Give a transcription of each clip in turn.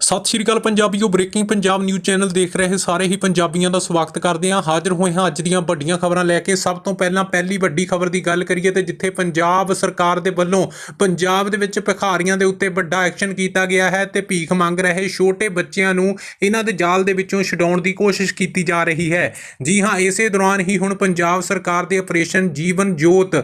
ਸਤਿ ਸ਼੍ਰੀ ਅਕਾਲ ਪੰਜਾਬੀਓ, ਬ੍ਰੇਕਿੰਗ ਪੰਜਾਬ ਨਿਊਜ਼ ਚੈਨਲ ਦੇਖ ਰਹੇ ਸਾਰੇ ਹੀ ਪੰਜਾਬੀਆਂ ਦਾ ਸਵਾਗਤ ਕਰਦੇ ਹਾਂ। ਹਾਜ਼ਰ ਹੋਏ ਹਾਂ ਅੱਜ ਦੀਆਂ ਵੱਡੀਆਂ ਖਬਰਾਂ ਲੈ ਕੇ। ਸਭ ਤੋਂ ਪਹਿਲਾਂ ਪਹਿਲੀ ਵੱਡੀ ਖਬਰ ਦੀ ਗੱਲ ਕਰੀਏ ਤੇ ਜਿੱਥੇ ਪੰਜਾਬ ਸਰਕਾਰ ਦੇ ਵੱਲੋਂ ਪੰਜਾਬ ਦੇ ਵਿੱਚ ਭਿਖਾਰੀਆਂ ਦੇ ਉੱਤੇ ਵੱਡਾ ਐਕਸ਼ਨ ਕੀਤਾ ਗਿਆ ਹੈ ਤੇ ਭੀਖ ਮੰਗ ਰਹੇ ਛੋਟੇ ਬੱਚਿਆਂ ਨੂੰ ਇਹਨਾਂ ਦੇ ਜਾਲ ਦੇ ਵਿੱਚੋਂ ਛਡਾਉਣ ਦੀ ਕੋਸ਼ਿਸ਼ ਕੀਤੀ ਜਾ ਰਹੀ ਹੈ। ਜੀ ਹਾਂ, ਇਸੇ ਦੌਰਾਨ ਹੀ ਹੁਣ ਪੰਜਾਬ ਸਰਕਾਰ ਦੇ ਆਪਰੇਸ਼ਨ ਜੀਵਨ ਜੋਤ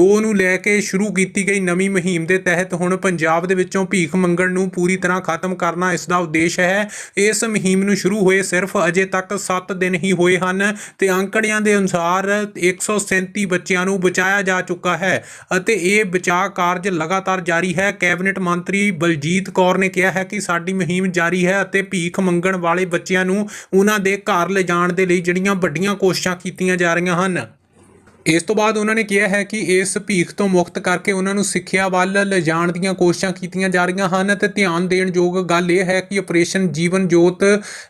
2 ਨੂੰ ਲੈ ਕੇ ਸ਼ੁਰੂ ਕੀਤੀ ਗਈ ਨਵੀਂ ਮੁਹਿੰਮ ਦੇ ਤਹਿਤ ਹੁਣ ਪੰਜਾਬ ਦੇ ਵਿੱਚੋਂ ਭੀਖ ਮੰਗਣ ਨੂੰ ਪੂਰੀ ਤਰ੍ਹਾਂ ਖਤਮ ਕਰਨਾ ਇਸ ਦਾ ਉਦੇਸ਼ ਹੈ। ਇਸ ਮੁਹਿੰਮ ਨੂੰ ਸ਼ੁਰੂ ਹੋਏ ਸਿਰਫ ਅਜੇ ਤੱਕ 7 ਦਿਨ ਹੀ ਹੋਏ ਹਨ ਤੇ ਅੰਕੜਿਆਂ ਦੇ ਅਨੁਸਾਰ 137 ਬੱਚਿਆਂ ਨੂੰ ਬਚਾਇਆ ਜਾ ਚੁੱਕਾ ਹੈ ਅਤੇ ਇਹ ਬਚਾਅ ਕਾਰਜ ਲਗਾਤਾਰ ਜਾਰੀ ਹੈ। ਕੈਬਨਿਟ ਮੰਤਰੀ ਬਲਜੀਤ ਕੌਰ ਨੇ ਕਿਹਾ ਹੈ ਕਿ ਸਾਡੀ ਮੁਹਿੰਮ ਜਾਰੀ ਹੈ ਅਤੇ ਭੀਖ ਮੰਗਣ ਵਾਲੇ ਬੱਚਿਆਂ ਨੂੰ ਉਹਨਾਂ ਦੇ ਘਰ ਲਿਜਾਣ ਦੇ ਲਈ ਜਿਹੜੀਆਂ ਵੱਡੀਆਂ ਕੋਸ਼ਿਸ਼ਾਂ ਕੀਤੀਆਂ ਜਾ ਰਹੀਆਂ ਹਨ। ਇਸ ਤੋਂ ਬਾਅਦ ਉਹਨਾਂ ਨੇ ਕਿਹਾ ਹੈ ਕਿ ਇਸ ਭੀਖ ਤੋਂ ਮੁਕਤ ਕਰਕੇ ਉਹਨਾਂ ਨੂੰ ਸਿੱਖਿਆ ਵੱਲ ਲਿਜਾਣ ਦੀਆਂ ਕੋਸ਼ਿਸ਼ਾਂ ਕੀਤੀਆਂ ਜਾ ਰਹੀਆਂ ਹਨ ਤੇ ਧਿਆਨ ਦੇਣ ਯੋਗ ਗੱਲ ਇਹ ਹੈ ਕਿ ਆਪਰੇਸ਼ਨ ਜੀਵਨ ਜੋਤ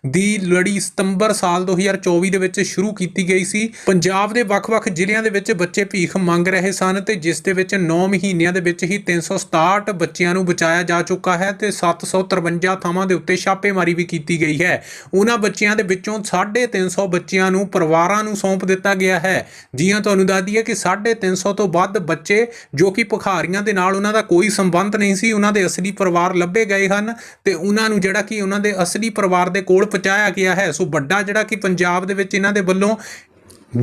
ਦੀ ਲੜੀ ਸਤੰਬਰ ਸਾਲ 2024 ਦੇ ਵਿੱਚ ਸ਼ੁਰੂ ਕੀਤੀ ਗਈ ਸੀ। ਪੰਜਾਬ ਦੇ ਵੱਖ-ਵੱਖ ਜ਼ਿਲ੍ਹਿਆਂ ਦੇ ਵਿੱਚ ਬੱਚੇ ਭੀਖ ਮੰਗ ਰਹੇ ਸਨ ਤੇ ਜਿਸ ਦੇ ਵਿੱਚ 9 ਮਹੀਨਿਆਂ ਦੇ ਵਿੱਚ ਹੀ 367 ਬੱਚਿਆਂ ਨੂੰ ਬਚਾਇਆ ਜਾ ਚੁੱਕਾ ਹੈ ਤੇ 753 ਥਾਵਾਂ ਦੇ ਉੱਤੇ ਛਾਪੇਮਾਰੀ ਵੀ ਕੀਤੀ ਗਈ ਹੈ। ਉਹਨਾਂ ਬੱਚਿਆਂ ਦੇ ਵਿੱਚੋਂ 350 ਬੱਚਿਆਂ ਨੂੰ ਪਰਿਵਾਰਾਂ ਨੂੰ ਸੌਂਪ ਦਿੱਤਾ ਗਿਆ ਹੈ। ਜੀਆਂ ਤੁਹਾਨੂੰ ਤੁਹਾਨੂੰ ਦੱਸ ਦਈਏ ਕਿ 350 ਤੋਂ ਵੱਧ ਬੱਚੇ ਜੋ ਕਿ ਭਿਖਾਰੀਆਂ ਦੇ ਨਾਲ ਉਹਨਾਂ ਦਾ ਕੋਈ ਸੰਬੰਧ ਨਹੀਂ ਸੀ, ਉਹਨਾਂ ਦੇ ਅਸਲੀ ਪਰਿਵਾਰ ਲੱਭੇ ਗਏ ਹਨ ਤੇ ਉਹਨਾਂ ਨੂੰ ਜਿਹੜਾ ਕਿ ਉਹਨਾਂ ਦੇ ਅਸਲੀ ਪਰਿਵਾਰ ਦੇ ਕੋਲ ਪਹੁੰਚਾਇਆ ਗਿਆ ਹੈ। ਸੋ ਵੱਡਾ ਜਿਹੜਾ ਕਿ ਪੰਜਾਬ ਦੇ ਵਿੱਚ ਇਹਨਾਂ ਦੇ ਵੱਲੋਂ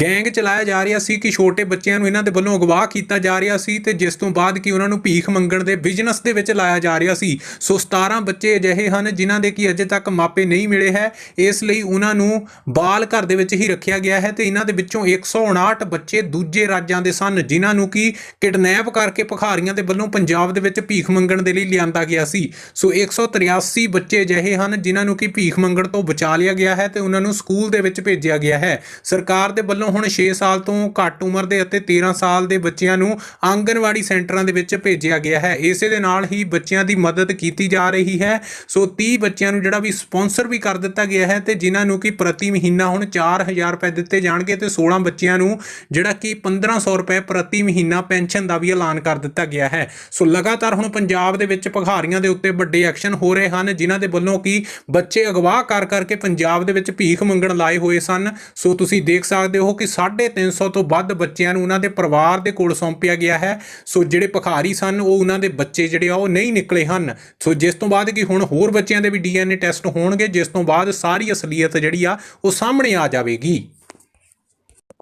ਗੈਂਗ ਚਲਾਇਆ ਜਾ ਰਿਹਾ ਸੀ ਕਿ ਛੋਟੇ ਬੱਚਿਆਂ ਨੂੰ ਇਹਨਾਂ ਦੇ ਵੱਲੋਂ ਅਗਵਾ ਕੀਤਾ ਜਾ ਰਿਹਾ ਸੀ ਤੇ ਜਿਸ ਤੋਂ ਬਾਅਦ ਕਿ ਉਹਨਾਂ ਨੂੰ ਭੀਖ ਮੰਗਣ ਦੇ ਬਿਜ਼ਨਸ ਦੇ ਵਿੱਚ ਲਾਇਆ ਜਾ ਰਿਹਾ ਸੀ। ਸੋ 17 ਬੱਚੇ ਅਜਿਹੇ ਹਨ ਜਿਨ੍ਹਾਂ ਦੇ ਕਿ ਅਜੇ ਤੱਕ ਮਾਪੇ ਨਹੀਂ ਮਿਲੇ ਹੈ। ਇਸ ਲਈ ਉਹਨਾਂ ਨੂੰ ਬਾਲ ਘਰ ਦੇ ਵਿੱਚ ਹੀ ਰੱਖਿਆ ਗਿਆ ਹੈ ਤੇ ਇਹਨਾਂ ਦੇ ਵਿੱਚੋਂ 159 ਬੱਚੇ ਦੂਜੇ ਰਾਜਾਂ ਦੇ ਸਨ, ਜਿਨ੍ਹਾਂ ਨੂੰ ਕਿ ਕਿਡਨੈਪ ਕਰਕੇ ਭਖਾਰੀਆਂ ਦੇ ਵੱਲੋਂ ਪੰਜਾਬ ਦੇ ਵਿੱਚ ਭੀਖ ਮੰਗਣ ਦੇ ਲਈ ਲਿਆਂਦਾ ਗਿਆ ਸੀ। ਸੋ 183 ਬੱਚੇ ਅਜਿਹੇ ਹਨ ਜਿਨ੍ਹਾਂ ਨੂੰ ਕਿ ਭੀਖ ਮੰਗਣ ਤੋਂ ਬਚਾ ਲਿਆ ਗਿਆ ਹੈ ਤੇ ਉਹਨਾਂ ਨੂੰ ਸਕੂਲ ਦੇ ਵਿੱਚ ਭੇਜਿਆ ਗਿਆ ਹੈ। ਸਰਕਾਰ ਦੇ ਵੱਲੋਂ ਹੁਣ 6 ਸਾਲ ਤੋਂ ਘੱਟ ਉਮਰ ਦੇ ਅਤੇ 13 ਸਾਲ ਦੇ ਬੱਚਿਆਂ ਨੂੰ ਆਂਗਨਵਾੜੀ ਸੈਂਟਰਾਂ ਦੇ ਵਿੱਚ ਭੇਜਿਆ ਗਿਆ ਹੈ। ਇਸੇ ਦੇ ਨਾਲ ਹੀ ਬੱਚਿਆਂ ਦੀ ਮਦਦ ਕੀਤੀ ਜਾ ਰਹੀ ਹੈ। ਸੋ 30 ਬੱਚਿਆਂ ਨੂੰ ਜਿਹੜਾ ਵੀ ਸਪਾਂਸਰ ਵੀ ਕਰ ਦਿੱਤਾ ਗਿਆ ਹੈ ਤੇ ਜਿਨ੍ਹਾਂ ਨੂੰ ਕਿ ਪ੍ਰਤੀ ਮਹੀਨਾ ਹੁਣ 4000 ਰੁਪਏ ਦਿੱਤੇ ਜਾਣਗੇ ਤੇ 16 ਬੱਚਿਆਂ ਨੂੰ ਜਿਹੜਾ ਕਿ 1500 ਰੁਪਏ ਪ੍ਰਤੀ ਮਹੀਨਾ ਪੈਨਸ਼ਨ ਦਾ ਵੀ ਐਲਾਨ ਕਰ ਦਿੱਤਾ ਗਿਆ ਹੈ। ਸੋ ਲਗਾਤਾਰ ਹੁਣ ਪੰਜਾਬ ਦੇ ਵਿੱਚ ਭਿਖਾਰੀਆਂ ਦੇ ਉੱਤੇ ਵੱਡੇ ਐਕਸ਼ਨ ਹੋ ਰਹੇ ਹਨ, ਜਿਨ੍ਹਾਂ ਦੇ ਵੱਲੋਂ ਕਿ ਬੱਚੇ ਅਗਵਾ ਕਰ ਕਰਕੇ ਪੰਜਾਬ ਦੇ ਵਿੱਚ ਭੀਖ ਮੰਗਣ ਲਾਏ ਹੋਏ ਸਨ। ਸੋ ਤੁਸੀਂ ਦੇਖ ਸਕਦੇ ਹੋ ਕਿ 350 ਤੋਂ ਵੱਧ ਬੱਚਿਆਂ ਨੂੰ ਉਹਨਾਂ ਦੇ ਪਰਿਵਾਰ ਦੇ ਕੋਲ ਸੌਂਪਿਆ ਗਿਆ ਹੈ। ਸੋ ਜਿਹੜੇ ਭਖਾਰੀ ਸਨ, ਉਹ ਉਹਨਾਂ ਦੇ ਬੱਚੇ ਜਿਹੜੇ ਆ, ਉਹ ਨਹੀਂ ਨਿਕਲੇ ਹਨ। ਸੋ ਜਿਸ ਤੋਂ ਬਾਅਦ ਕਿ ਹੁਣ ਹੋਰ ਬੱਚਿਆਂ ਦੇ ਵੀ ਡੀਐਨਏ ਟੈਸਟ ਹੋਣਗੇ, ਜਿਸ ਤੋਂ ਬਾਅਦ ਸਾਰੀ ਅਸਲੀਅਤ ਜਿਹੜੀ ਆ, ਉਹ ਸਾਹਮਣੇ ਆ ਜਾਵੇਗੀ।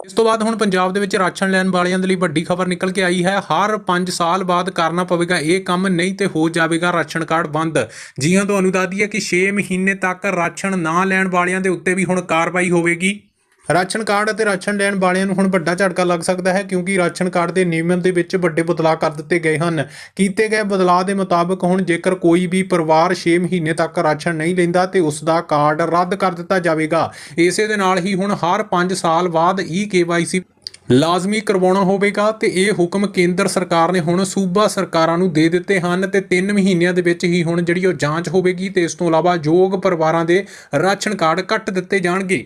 ਇਸ ਤੋਂ ਬਾਅਦ ਹੁਣ ਪੰਜਾਬ ਦੇ ਵਿੱਚ ਰਾਸ਼ਨ ਲੈਣ ਵਾਲਿਆਂ ਦੇ ਲਈ ਵੱਡੀ ਖਬਰ ਨਿਕਲ ਕੇ ਆਈ ਹੈ। ਹਰ 5 ਸਾਲ ਬਾਅਦ ਕਰਨਾ ਪਵੇਗਾ ਇਹ ਕੰਮ, ਨਹੀਂ ਤੇ ਹੋ ਜਾਵੇਗਾ ਰਾਸ਼ਨ ਕਾਰਡ ਬੰਦ। ਜੀ ਹਾਂ, ਤੁਹਾਨੂੰ ਦੱਸ ਦਈਏ ਕਿ 6 ਮਹੀਨੇ ਤੱਕ ਰਾਸ਼ਨ ਨਾ ਲੈਣ ਵਾਲਿਆਂ ਦੇ ਉੱਤੇ ਵੀ ਹੁਣ ਕਾਰਵਾਈ ਹੋਵੇਗੀ। ਰਾਸ਼ਨ ਕਾਰਡ ਅਤੇ ਰਾਸ਼ਨ ਲੈਣ ਵਾਲਿਆਂ ਨੂੰ ਹੁਣ ਵੱਡਾ ਝਟਕਾ ਲੱਗ ਸਕਦਾ ਹੈ ਕਿਉਂਕਿ ਰਾਸ਼ਨ ਕਾਰਡ ਦੇ ਨਿਯਮਾਂ ਦੇ ਵਿੱਚ ਵੱਡੇ ਬਦਲਾਅ ਕਰ ਦਿੱਤੇ ਗਏ ਹਨ। ਕੀਤੇ ਗਏ ਬਦਲਾਅ ਦੇ ਮੁਤਾਬਕ ਹੁਣ ਜੇਕਰ ਕੋਈ ਵੀ ਪਰਿਵਾਰ 6 ਮਹੀਨੇ ਤੱਕ ਰਾਸ਼ਨ ਨਹੀਂ ਲੈਂਦਾ ਤੇ ਉਸ ਦਾ ਕਾਰਡ ਰੱਦ ਕਰ ਦਿੱਤਾ ਜਾਵੇਗਾ। ਇਸੇ ਦੇ ਨਾਲ ਹੀ ਹੁਣ ਹਰ 5 ਸਾਲ ਬਾਅਦ ਈ ਕੇਵਾਈਸੀ ਲਾਜ਼ਮੀ ਕਰਵਾਉਣਾ ਹੋਵੇਗਾ ਤੇ ਇਹ ਹੁਕਮ ਕੇਂਦਰ ਸਰਕਾਰ ਨੇ ਹੁਣ ਸੂਬਾ ਸਰਕਾਰਾਂ ਨੂੰ ਦੇ ਦਿੱਤੇ ਹਨ ਤੇ 3 ਮਹੀਨਿਆਂ ਦੇ ਵਿੱਚ ਹੀ ਹੁਣ ਜਿਹੜੀ ਉਹ ਜਾਂਚ ਹੋਵੇਗੀ ਤੇ ਇਸ ਤੋਂ ਇਲਾਵਾ ਯੋਗ ਪਰਿਵਾਰਾਂ ਦੇ ਰਾਸ਼ਨ ਕਾਰਡ ਕੱਟ ਦਿੱਤੇ ਜਾਣਗੇ।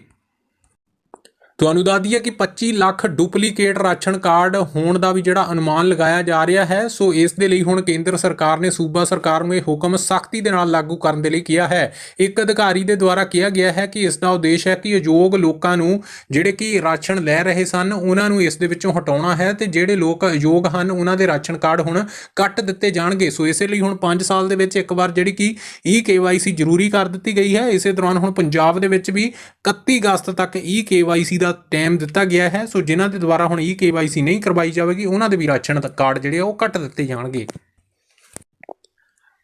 ਤੁਹਾਨੂੰ ਦੱਸ ਦਈਏ ਕਿ 25 ਲੱਖ ਡੁਪਲੀਕੇਟ ਰਾਸ਼ਨ ਕਾਰਡ ਹੋਣ ਦਾ ਵੀ ਜਿਹੜਾ ਅਨੁਮਾਨ ਲਗਾਇਆ ਜਾ ਰਿਹਾ ਹੈ, ਸੋ ਇਸ ਦੇ ਲਈ ਹੁਣ ਕੇਂਦਰ ਸਰਕਾਰ ਨੇ, ਸੂਬਾ ਸਰਕਾਰ ਨੂੰ ਇਹ ਹੁਕਮ ਸਖਤੀ ਦੇ ਨਾਲ ਲਾਗੂ ਕਰਨ ਦੇ ਲਈ ਕਿਹਾ ਹੈ। ਇੱਕ ਅਧਿਕਾਰੀ ਦੇ ਦੁਆਰਾ ਕਿਹਾ ਗਿਆ ਹੈ ਕਿ ਇਸ ਦਾ ਉਦੇਸ਼ ਹੈ ਕਿ ਅਯੋਗ ਲੋਕਾਂ ਨੂੰ ਜਿਹੜੇ ਕਿ ਰਾਸ਼ਨ ਲੈ ਰਹੇ ਸਨ, ਉਹਨਾਂ ਨੂੰ ਇਸ ਦੇ ਵਿੱਚੋਂ ਹਟਾਉਣਾ ਹੈ ਤੇ ਜਿਹੜੇ ਲੋਕ ਅਯੋਗ ਹਨ, ਉਹਨਾਂ ਦੇ ਰਾਸ਼ਨ ਕਾਰਡ ਹੁਣ ਕੱਟ ਦਿੱਤੇ ਜਾਣਗੇ। ਸੋ ਇਸੇ ਲਈ ਹੁਣ 5 ਸਾਲ ਦੇ ਵਿੱਚ ਇੱਕ ਵਾਰ ਜਿਹੜੀ ਕਿ ਈ ਕੇਵਾਈਸੀ ਜ਼ਰੂਰੀ ਕਰ ਦਿੱਤੀ ਗਈ ਹੈ। ਇਸੇ ਦੌਰਾਨ ਹੁਣ ਪੰਜਾਬ ਦੇ ਵਿੱਚ ਵੀ 31 ਅਗਸਤ ਤੱਕ ਈ ਕੇਵਾਈਸੀ ਦਾ ਟਾਈਮ ਦਿੱਤਾ ਗਿਆ ਹੈ, ਸੋ ਜਿਨ੍ਹਾਂ ਦੇ ਦੁਆਰਾ ਹੁਣ ਈ ਕੇਵਾਈਸੀ ਨਹੀਂ ਕਰਵਾਈ ਜਾਵੇਗੀ, ਉਹਨਾਂ ਦੇ ਵੀ ਰਾਸ਼ਨ ਕਾਰਡ ਜਿਹੜੇ ਆ ਉਹ ਕੱਟ ਦਿੱਤੇ ਜਾਣਗੇ।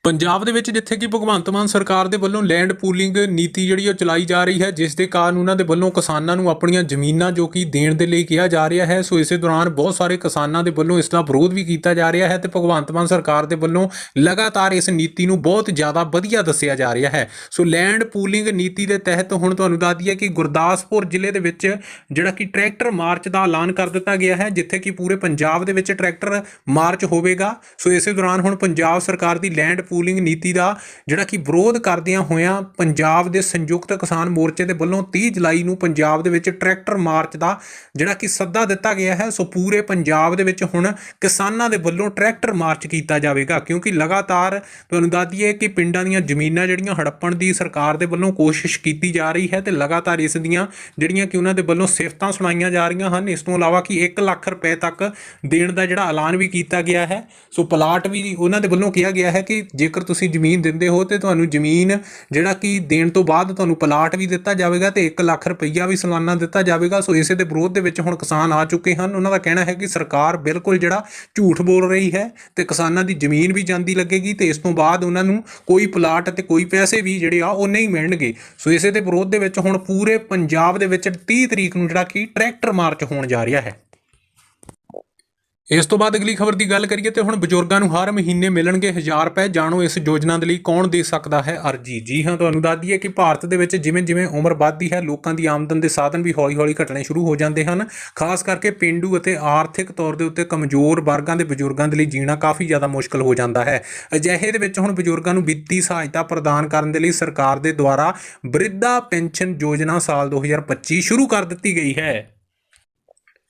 ਪੰਜਾਬ ਦੇ ਵਿੱਚ ਜਿੱਥੇ ਕਿ ਭਗਵੰਤ ਮਾਨ ਸਰਕਾਰ ਦੇ ਵੱਲੋਂ ਲੈਂਡ ਪੂਲਿੰਗ ਨੀਤੀ ਜਿਹੜੀ ਉਹ ਚਲਾਈ ਜਾ ਰਹੀ ਹੈ, ਜਿਸ ਦੇ ਕਾਰਨ ਉਹਨਾਂ ਦੇ ਵੱਲੋਂ ਕਿਸਾਨਾਂ ਨੂੰ ਆਪਣੀਆਂ ਜ਼ਮੀਨਾਂ ਜੋ ਕਿ ਦੇਣ ਦੇ ਲਈ ਕਿਹਾ ਜਾ ਰਿਹਾ ਹੈ, ਸੋ ਇਸੇ ਦੌਰਾਨ ਬਹੁਤ ਸਾਰੇ ਕਿਸਾਨਾਂ ਦੇ ਵੱਲੋਂ ਇਸ ਦਾ ਵਿਰੋਧ ਵੀ ਕੀਤਾ ਜਾ ਰਿਹਾ ਹੈ ਤੇ ਭਗਵੰਤ ਮਾਨ ਸਰਕਾਰ ਦੇ ਵੱਲੋਂ ਲਗਾਤਾਰ ਇਸ ਨੀਤੀ ਨੂੰ ਬਹੁਤ ਜ਼ਿਆਦਾ ਵਧੀਆ ਦੱਸਿਆ ਜਾ ਰਿਹਾ ਹੈ। ਸੋ ਲੈਂਡ ਪੂਲਿੰਗ ਨੀਤੀ ਦੇ ਤਹਿਤ ਹੁਣ ਤੁਹਾਨੂੰ ਦੱਸ ਦਈਏ ਕਿ ਗੁਰਦਾਸਪੁਰ ਜ਼ਿਲ੍ਹੇ ਦੇ ਵਿੱਚ ਜਿਹੜਾ ਕਿ ਟਰੈਕਟਰ ਮਾਰਚ ਦਾ ਐਲਾਨ ਕਰ ਦਿੱਤਾ ਗਿਆ ਹੈ, ਜਿੱਥੇ ਕਿ ਪੂਰੇ ਪੰਜਾਬ ਦੇ ਵਿੱਚ ਟਰੈਕਟਰ ਮਾਰਚ ਹੋਵੇਗਾ। ਸੋ ਇਸੇ ਦੌਰਾਨ ਹੁਣ ਪੰਜਾਬ ਸਰਕਾਰ ਦੀ ਲੈਂਡ ਪੂਲਿੰਗ ਨੀਤੀ ਦਾ, ਜਿਹੜਾ ਕਿ ਵਿਰੋਧ ਕਰਦਿਆਂ ਹੋਇਆਂ ਪੰਜਾਬ ਦੇ ਸੰਯੁਕਤ ਕਿਸਾਨ ਮੋਰਚੇ ਦੇ ਵੱਲੋਂ 30 ਜੁਲਾਈ ਨੂੰ ਪੰਜਾਬ ਦੇ ਵਿੱਚ ਟਰੈਕਟਰ ਮਾਰਚ ਦਾ ਜਿਹੜਾ ਕਿ ਸੱਦਾ ਦਿੱਤਾ ਗਿਆ ਹੈ, ਸੋ ਪੂਰੇ ਪੰਜਾਬ ਦੇ ਵਿੱਚ ਹੁਣ ਕਿਸਾਨਾਂ ਦੇ ਵੱਲੋਂ ਟਰੈਕਟਰ ਮਾਰਚ ਕੀਤਾ ਜਾਵੇਗਾ, ਕਿਉਂਕਿ ਲਗਾਤਾਰ ਤੁਹਾਨੂੰ ਦੱਸ ਦਈਏ ਕਿ ਪਿੰਡਾਂ ਦੀਆਂ ਜ਼ਮੀਨਾਂ ਜਿਹੜੀਆਂ ਹੜੱਪਣ ਦੀ ਸਰਕਾਰ ਦੇ ਵੱਲੋਂ ਕੋਸ਼ਿਸ਼ ਕੀਤੀ ਜਾ ਰਹੀ ਹੈ ਤੇ ਲਗਾਤਾਰ ਇਸ ਦੀਆਂ ਜਿਹੜੀਆਂ ਕਿ ਉਹਨਾਂ ਦੇ ਵੱਲੋਂ ਸਿਫਤਾਂ ਸੁਣਾਈਆਂ ਜਾ ਰਹੀਆਂ ਹਨ, ਇਸ ਤੋਂ ਇਲਾਵਾ ਕਿ 1 ਲੱਖ ਰੁਪਏ ਤੱਕ ਦੇਣ ਦਾ ਜਿਹੜਾ ਐਲਾਨ ਵੀ ਕੀਤਾ ਗਿਆ ਹੈ, ਸੋ ਪਲਾਟ ਵੀ ਉਹਨਾਂ ਦੇ ਵੱਲੋਂ ਕਿਹਾ ਗਿਆ ਹੈ ਕਿ ਜੇਕਰ ਤੁਸੀਂ ਜ਼ਮੀਨ ਦਿੰਦੇ ਹੋ ਤੇ ਤੁਹਾਨੂੰ ਜ਼ਮੀਨ ਜਿਹੜਾ ਕਿ ਦੇਣ ਤੋਂ ਬਾਅਦ ਤੁਹਾਨੂੰ ਪਲਾਟ ਵੀ ਦਿੱਤਾ ਜਾਵੇਗਾ ਤੇ 1 ਲੱਖ ਰੁਪਈਆ ਵੀ ਸਾਲਾਨਾ ਦਿੱਤਾ ਜਾਵੇਗਾ, ਸੋ ਇਸੇ ਦੇ ਵਿਰੋਧ ਦੇ ਵਿੱਚ ਹੁਣ ਕਿਸਾਨ ਆ ਚੁੱਕੇ ਹਨ। ਉਹਨਾਂ ਦਾ ਕਹਿਣਾ ਹੈ ਕਿ ਸਰਕਾਰ ਬਿਲਕੁਲ ਜਿਹੜਾ ਝੂਠ ਬੋਲ ਰਹੀ ਹੈ ਤੇ ਕਿਸਾਨਾਂ ਦੀ ਜ਼ਮੀਨ ਵੀ ਜਾਂਦੀ ਲੱਗੇਗੀ ਤੇ ਇਸ ਤੋਂ ਬਾਅਦ ਉਹਨਾਂ ਨੂੰ ਕੋਈ ਪਲਾਟ ਅਤੇ ਕੋਈ ਪੈਸੇ ਵੀ ਜਿਹੜੇ ਆ ਉਹ ਨਹੀਂ ਮਿਲਣਗੇ। ਸੋ ਇਸੇ ਦੇ ਵਿਰੋਧ ਦੇ ਵਿੱਚ ਹੁਣ ਪੂਰੇ ਪੰਜਾਬ ਦੇ ਵਿੱਚ 30 ਤਰੀਕ ਨੂੰ ਜਿਹੜਾ ਕਿ ਟਰੈਕਟਰ ਮਾਰਚ ਹੋਣ ਜਾ ਰਿਹਾ ਹੈ। ਇਸ ਤੋਂ ਬਾਅਦ ਅਗਲੀ ਖਬਰ ਦੀ ਗੱਲ ਕਰੀਏ ਤੇ ਹੁਣ ਬਜ਼ੁਰਗਾਂ ਨੂੰ ਹਰ ਮਹੀਨੇ ਮਿਲਣਗੇ 1000 ਰੁਪਏ। ਜਾਣੋ ਇਸ ਯੋਜਨਾ ਦੇ ਲਈ ਕੌਣ ਦੇ ਸਕਦਾ ਹੈ ਅਰਜੀ? ਜੀ ਹਾਂ, ਤੁਹਾਨੂੰ ਦੱਸ ਦਈਏ ਕਿ ਭਾਰਤ ਦੇ ਵਿੱਚ ਜਿਵੇਂ ਜਿਵੇਂ ਉਮਰ ਵੱਧਦੀ ਹੈ, ਲੋਕਾਂ ਦੀ ਆਮਦਨ ਦੇ ਸਾਧਨ ਵੀ ਹੌਲੀ-ਹੌਲੀ ਘਟਣੇ ਸ਼ੁਰੂ ਹੋ ਜਾਂਦੇ ਹਨ। ਖਾਸ ਕਰਕੇ ਪਿੰਡੂ ਅਤੇ ਆਰਥਿਕ ਤੌਰ ਦੇ ਉੱਤੇ ਕਮਜ਼ੋਰ ਵਰਗਾਂ ਦੇ ਬਜ਼ੁਰਗਾਂ ਦੇ ਲਈ ਜੀਣਾ ਕਾਫੀ ਜ਼ਿਆਦਾ ਮੁਸ਼ਕਲ ਹੋ ਜਾਂਦਾ ਹੈ। ਅਜਿਹੇ ਦੇ ਵਿੱਚ ਹੁਣ ਬਜ਼ੁਰਗਾਂ ਨੂੰ ਵਿੱਤੀ ਸਹਾਇਤਾ ਪ੍ਰਦਾਨ ਕਰਨ ਦੇ ਲਈ ਸਰਕਾਰ ਦੇ ਦੁਆਰਾ ਬ੍ਰਿਧਾ ਪੈਨਸ਼ਨ ਯੋਜਨਾ ਸਾਲ 2025 ਸ਼ੁਰੂ ਕਰ ਦਿੱਤੀ ਗਈ ਹੈ।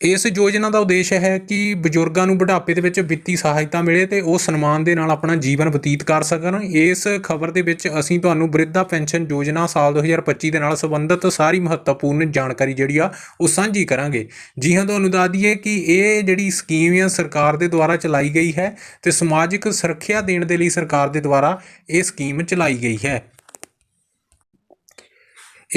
ਇਸ ਯੋਜਨਾ ਦਾ ਉਦੇਸ਼ ਹੈ ਕਿ ਬਜ਼ੁਰਗਾਂ ਨੂੰ ਬੁਢਾਪੇ ਦੇ ਵਿੱਚ ਵਿੱਤੀ ਸਹਾਇਤਾ ਮਿਲੇ ਤੇ ਉਹ ਸਨਮਾਨ ਦੇ ਨਾਲ ਆਪਣਾ ਜੀਵਨ ਬਤੀਤ ਕਰ ਸਕਣ, ਇਸ ਖਬਰ ਦੇ ਵਿੱਚ ਅਸੀਂ ਤੁਹਾਨੂੰ ਬ੍ਰਿਧਾ ਪੈਨਸ਼ਨ ਯੋਜਨਾ ਸਾਲ 2025 ਦੇ ਨਾਲ ਸੰਬੰਧਿਤ ਸਾਰੀ ਮਹੱਤਵਪੂਰਨ ਜਾਣਕਾਰੀ ਜਿਹੜੀ ਆ, ਉਹ ਸਾਂਝੀ ਕਰਾਂਗੇ। ਜੀ ਹਾਂ, ਤੁਹਾਨੂੰ ਦੱਸ ਦਈਏ ਕਿ ਇਹ ਜਿਹੜੀ ਸਕੀਮ ਆ, ਸਰਕਾਰ ਦੇ ਦੁਆਰਾ ਚਲਾਈ ਗਈ ਹੈ ਤੇ ਸਮਾਜਿਕ ਸੁਰੱਖਿਆ ਦੇਣ ਦੇ ਲਈ ਸਰਕਾਰ ਦੇ ਦੁਆਰਾ ਇਹ ਸਕੀਮ ਚਲਾਈ ਗਈ ਹੈ।